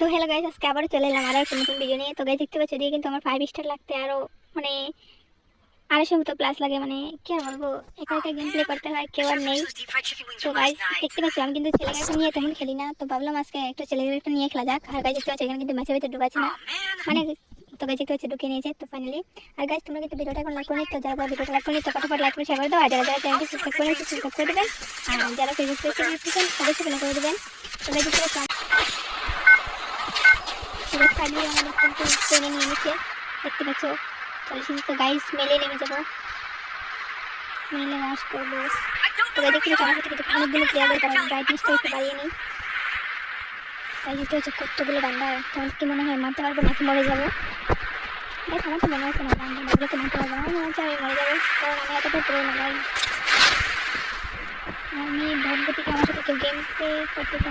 তো hello guys আজকে আবারও চলে এলাম আরও একটা নতুন ভিডিও নিয়ে। তো গাইস দেখতে পাচ্ছ দিয়ে কিন্তু আমার ফাইভ স্টার লাগতে আরও মানে আড়াইশো মতো প্লাস লাগে। মানে কি আর বলব, একা একা গেম প্লে করতে হয়, কেউ আর নেই। তো গাইস দেখতে পাচ্ছ, আমি কিন্তু ছেলেগাকে নিয়ে তেমন খেলি না। তো ভাবলাম আজকে একটা ছেলেগাকে নিয়ে খেলা যাক। আর গাইস দেখতে পাচ্ছ, এখানে কিন্তু ম্যাচের ভিতরে ঢুকাচ্ছি না। মানে তো গাইস দেখতে পাচ্ছ ঢুকিয়ে নিয়েছে। তো ফাইনালি আর গাইস তোমরা কিন্তু ভিডিওটা এখন লাইক করে তো যারা ভিডিওটা লাইক করে তো ফটাফট লাইক করে শেয়ার করে দাও। আর যারা যারা চ্যানেলটি সাবস্ক্রাইব করে সাবস্ক্রাইব করে দেবেন আর যারা ফেসবুক পেজ থেকে দেখতেছেন অবশ্যই ফলো করে দেবেন তো গাইস দেখতে এবার ফাইনালি আমাদের কিন্তু ট্রেনে নিয়ে নিচ্ছে দেখতে পাচ্ছ? চলে এসেছি তো গাইস মেলে নেমে যাব মেলে রাশ করব। তো গাইস দেখতে পাচ্ছ? আমার সাথে অনেকগুলো প্লেয়ারের তারা ব্রাইটনেসটা একটু বাড়িয়ে নিই তাই দেখতে হচ্ছে কতগুলো বান্দা, তোমার কি মনে হয়, মারতে পারব নাকি মরে যাব? দেখ, আমার তো মনে হচ্ছে না মারলে তো মারতে পারব আমার মনে হচ্ছে আমি মরে যাব, কারণ আমি এতটা পুরো না ভাই আমি ভাগ্য থেকে আমার সাথে গেম প্লে করতে না।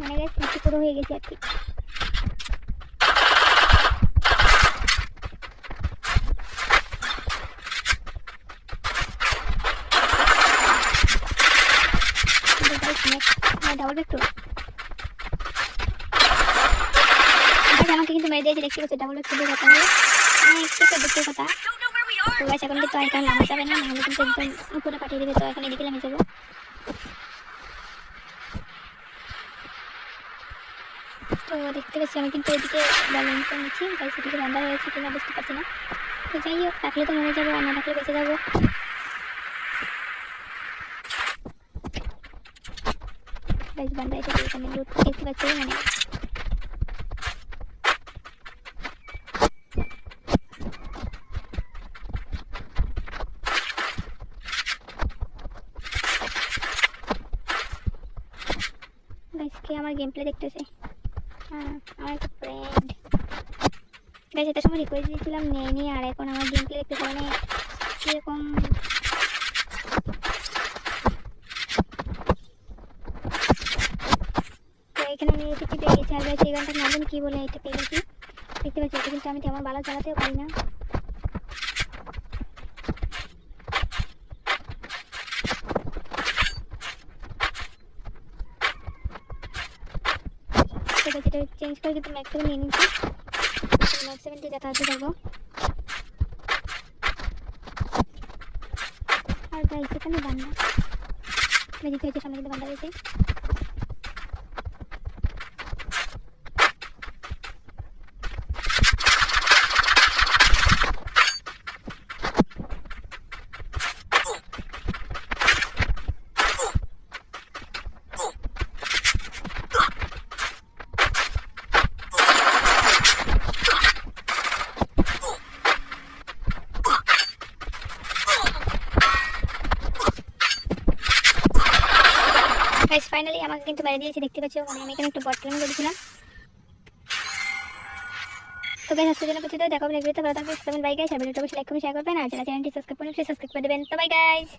মানে গেছে একটু পুরো হয়ে গেছে আর কি। ডাবল একটু আমাকে কিন্তু মেরে দিয়েছে, দেখতে ডাবল একটু দিয়ে কথা। হলো কথা তো গাছ এখন যাবে না, নাহলে কিন্তু একদম উপরে পাঠিয়ে দেবে, তো এখন যাব দেখতে পাচ্ছি, আমি কিন্তু এদিকে ব্যালেন্স নিচ্ছি তাই সেদিকে বান্ধা হয়েছে কিনা বুঝতে পারছি না। তো যাই হোক থাকলে তো মরে যাব না থাকলে বেঁচে যাব। মানে আমার গেম প্লে দেখতেছে? হ্যাঁ আমার একটা ফ্রেন্ড গাইজ একটা সময় রিকোয়েস্ট দিয়েছিলাম নেই নেয়নি, আর এখন আমার গেম প্লে দেখতে মানে কীরকম? এখানে আমি এটিকে পেয়ে গেছি আর গাইজ এই গানটার নাম কী বলে, এটা পেয়ে গেছি দেখতে পাচ্ছি, এটা কিন্তু আমি তেমন ভালো চালাতেও পারি না। আছে এটা চেঞ্জ করে কিন্তু ম্যাক্স সেভেন নিয়ে নিচ্ছি। ম্যাক্স সেভেন দিয়ে যাতায়াতে যাব আর গাইস এখানে বান্না মেঝে হয়েছে, সামনে কিন্তু বান্না রয়েছে। গাইস ফাইনালি আমাকে কিন্তু মেরে দিয়েছে, দেখতে পাচ্ছ? মানে আমি এখানে একটু বট ক্লেম করেছিলাম। তো গাইস আজকের জন্য পর্যন্ত তো দেখো নেক্সট ভিডিওতে ভালো থাকবে বাই গাইস আর ভিডিওটা অবশ্যই লাইক করবেন শেয়ার করবেন। আর যারা চ্যানেলটি সাবস্ক্রাইব করেন সাবস্ক্রাইব করে দেবেন। তো বাই গাইস